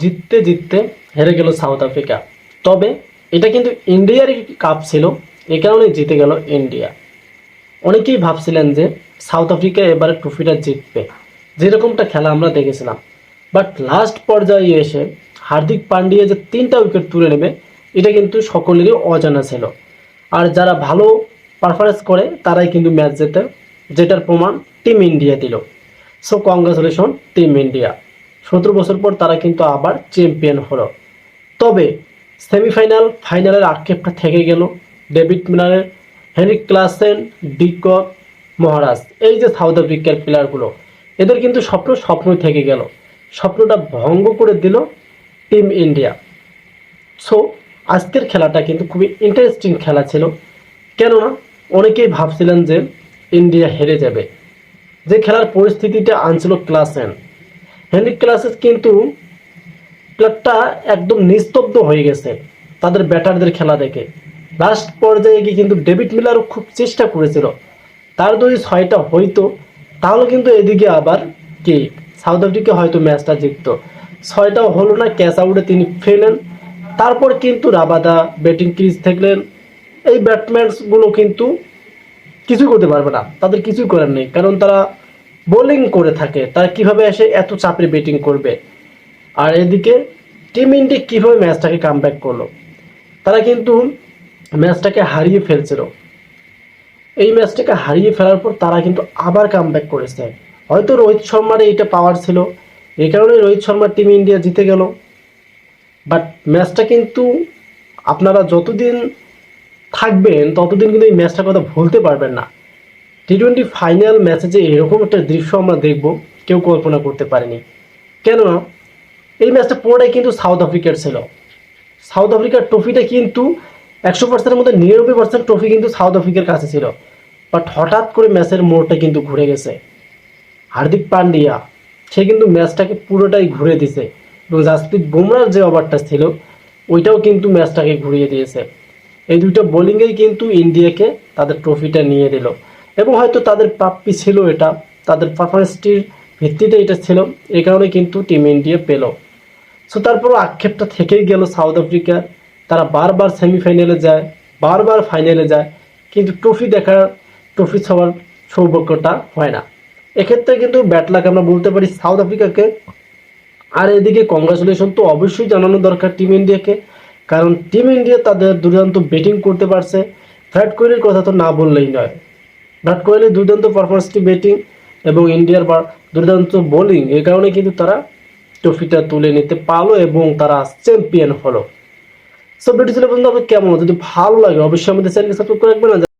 জিততে জিততে হেরে গেল সাউথ আফ্রিকা। তবে এটা কিন্তু ইন্ডিয়ারই কাপ ছিল, এ কারণে জিতে গেল ইন্ডিয়া। অনেকেই ভাবছিলেন যে সাউথ আফ্রিকা এবারে ট্রফিটা জিতবে। যেরকমটা খেলা আমরা দেখেছিলাম। বাট লাস্ট পর্যায়ে এসে হার্দিক পান্ডিয়া যে তিনটা উইকেট তুলে নেবে, এটা কিন্তু সকলেরই অজানা ছিল। আর যারা ভালো পারফরমেন্স করে, তারাই কিন্তু ম্যাচ জেতে যেটার প্রমাণ টিম ইন্ডিয়া দিল। সো কংগ্রাচুলেশন টিম ইন্ডিয়া সতেরো বছর পর তারা কিন্তু আবার চ্যাম্পিয়ন হলো। তবে সেমিফাইনাল, ফাইনালের আক্ষেপটা থেকে গেল David মিলারের, Heinrich Klaasen de Kock Maharaj, এই যে সাউথ আফ্রিকার প্লেয়ারগুলো এদের কিন্তু স্বপ্ন স্বপ্নই থেকে গেল। স্বপ্নটা ভঙ্গ করে দিল টিম ইন্ডিয়া। সো আজকের খেলাটা কিন্তু খুবই ইন্টারেস্টিং খেলা ছিল। কেননা, অনেকেই ভাবছিলেন যে ইন্ডিয়া হেরে যাবে। যে খেলার পরিস্থিতিটা আনছিল ক্লাসেন। হেনরিক ক্লাসেস কিন্তু প্লেয়ারটা একদম নিস্তব্ধ হয়ে গেছে তাদের ব্যাটারদের খেলা দেখে। লাস্ট পর্যায়ে গিয়ে কিন্তু ডেভিড মিলারও খুব চেষ্টা করেছিল। তার যদি ছয়টা হইতো, তাহলে কিন্তু এদিকে আবার কি সাউথ আফ্রিকা হয়তো ম্যাচটা জিততো। ছয়টাও হলো না ক্যাচ আউটে তিনি ফেলেন। তারপর কিন্তু রাবাদা ব্যাটিং ক্রিজ থাকলেন। এই ব্যাটসম্যানসগুলো কিন্তু কিছুই করতে পারবে না। তাদের কিছুই করার নেই। কারণ তারা বোলিং করে থাকে, তারা কীভাবে এসে এত চাপে ব্যাটিং করবে? আর এদিকে টিম ইন্ডিয়া কীভাবে ম্যাচটাকে কাম করল? তারা কিন্তু ম্যাচটাকে হারিয়ে ফেলছিল। এই ম্যাচটাকে হারিয়ে ফেলার পর তারা কিন্তু আবার কাম করেছে। হয়তো রোহিত শর্মার এইটা পাওয়ার ছিল এই কারণে রোহিত শর্মার টিম ইন্ডিয়া জিতে গেল। বাট ম্যাচটা কিন্তু আপনারা যতদিন থাকবেন, ততদিন কিন্তু এই ম্যাচটার কথা ভুলতে পারবেন না। টি টোয়েন্টি ফাইনাল ম্যাচে যে এরকম একটা দৃশ্য আমরা দেখব, কেউ কল্পনা করতে পারেনি। কেননা, এই ম্যাচটা পুরোটাই কিন্তু সাউথ আফ্রিকার ছিল। সাউথ আফ্রিকার ট্রফিটা কিন্তু একশো পার্সেন্টের মধ্যে নিরানব্বই পার্সেন্ট ট্রফি কিন্তু সাউথ আফ্রিকার কাছে ছিল। বাট হঠাৎ করে ম্যাচের মোড়টা কিন্তু ঘুরে গেছে। হার্দিক পান্ডিয়া, সে কিন্তু ম্যাচটাকে পুরোটাই ঘুরে দিছে এবং জাসপ্রীত বুমরার যে ওভারটা ছিল, ওইটাও কিন্তু ম্যাচটাকে ঘুরিয়ে দিয়েছে। এই দুইটা বোলিংয়েই কিন্তু ইন্ডিয়াকে তাদের ট্রফিটা নিয়ে দিল। এবং হয়তো তাদের প্রাপ্তি ছিল এটা, তাদের পারফরমেন্সটির ভিত্তিতে এটা ছিল, এই কারণে কিন্তু টিম ইন্ডিয়া পেল। সো তারপরও আক্ষেপটা থেকেই গেল সাউথ আফ্রিকার তারা বারবার সেমিফাইনালে যায়, বারবার ফাইনালে যায়, কিন্তু ট্রফি দেখার ট্রফি ছোঁয়ার সৌভাগ্যটা হয় না। এক্ষেত্রে কিন্তু ব্যাট লাক আমরা বলতে পারি সাউথ আফ্রিকাকে আর এদিকে কংগ্রাচুলেশন তো অবশ্যই জানানো দরকার টিম ইন্ডিয়াকে কারণ টিম ইন্ডিয়া তাদের দুর্দান্ত ব্যাটিং করতে পারছে। বিরাট কোহলির কথা তো না বললেই নয়। বিরাট কোহলি দুর্দান্ত পারফরমেন্সটি ব্যাটিং এবং ইন্ডিয়ার দুর্দান্ত বোলিং এই কারণে কিন্তু তারা ট্রফিটা তুলে নিতে পারল এবং তারা চ্যাম্পিয়ন হলো। সব ভিডিও ছিল বন্ধু, আপনার কেমন? যদি ভালো লাগে, অবশ্যই আমাদের চ্যানেলকে সাবস্ক্রাইব করে রাখবেন।